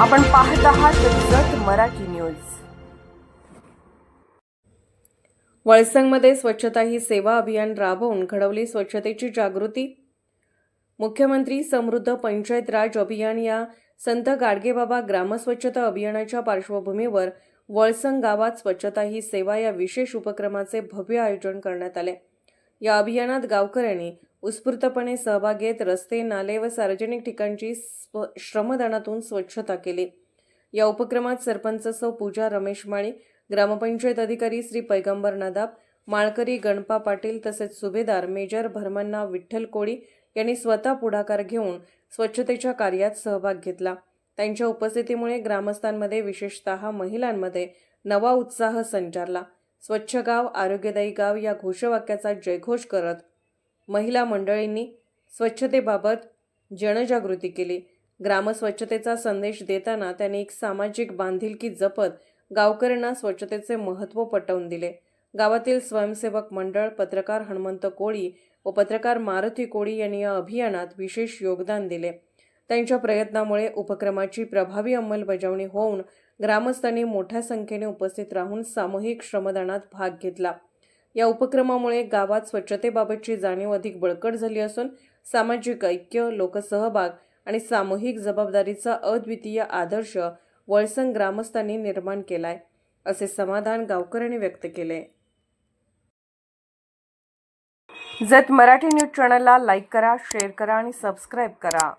आपण पाहत आहात जत मराठी न्यूज. वळसंगमध्ये स्वच्छता ही सेवा अभियान राबवून घडवली स्वच्छतेची जागृती. मुख्यमंत्री समृद्ध पंचायत राज अभियान या संत गाडगेबाबा ग्रामस्वच्छता अभियानाच्या पार्श्वभूमीवर वळसंग गावात स्वच्छता ही सेवा या विशेष उपक्रमाचे भव्य आयोजन करण्यात आले. या अभियानात गावकऱ्यांनी उत्स्फूर्तपणे सहभाग घेत रस्ते नाले व सार्वजनिक ठिकाणची स्व- श्रमदानातून स्वच्छता केली. या उपक्रमात सरपंच सौ. पूजा रमेश माळी ग्रामपंचायत अधिकारी श्री पैगंबर नादाब माळकरी गणपा पाटील तसेच सुभेदार मेजर भरमन्ना विठ्ठल कोळी यांनी स्वतः पुढाकार घेऊन स्वच्छतेच्या कार्यात सहभाग घेतला. त्यांच्या उपस्थितीमुळे ग्रामस्थांमध्ये विशेषतः महिलांमध्ये नवा उत्साह संचारला. स्वच्छ गाव आरोग्यदायी गाव या घोषवाक्याचा जयघोष करत महिला मंडळींनी स्वच्छतेबाबत जनजागृती केली. ग्रामस्वच्छतेचा संदेश देताना त्यांनी एक सामाजिक बांधिलकी जपत गावकऱ्यांना स्वच्छतेचे महत्त्व पटवून दिले. गावातील स्वयंसेवक मंडळ पत्रकार हनुमंत कोळी व पत्रकार मारुती कोळी यांनी या अभियानात विशेष योगदान दिले. त्यांच्या प्रयत्नामुळे उपक्रमाची प्रभावी अंमलबजावणी होऊन ग्रामस्थांनी मोठ्या संख्येने उपस्थित राहून सामूहिक श्रमदानात भाग घेतला. या उपक्रमामुळे गावात स्वच्छतेबाबतची जाणीव अधिक बळकट झाली असून सामाजिक ऐक्य लोकसहभाग आणि सामूहिक जबाबदारीचा अद्वितीय आदर्श वळसंग ग्रामस्थांनी निर्माण केलाय असे समाधान गावकऱ्यांनी व्यक्त केले जत मराठी न्यूज चॅनलला लाईक करा शेअर करा आणि सबस्क्राईब करा.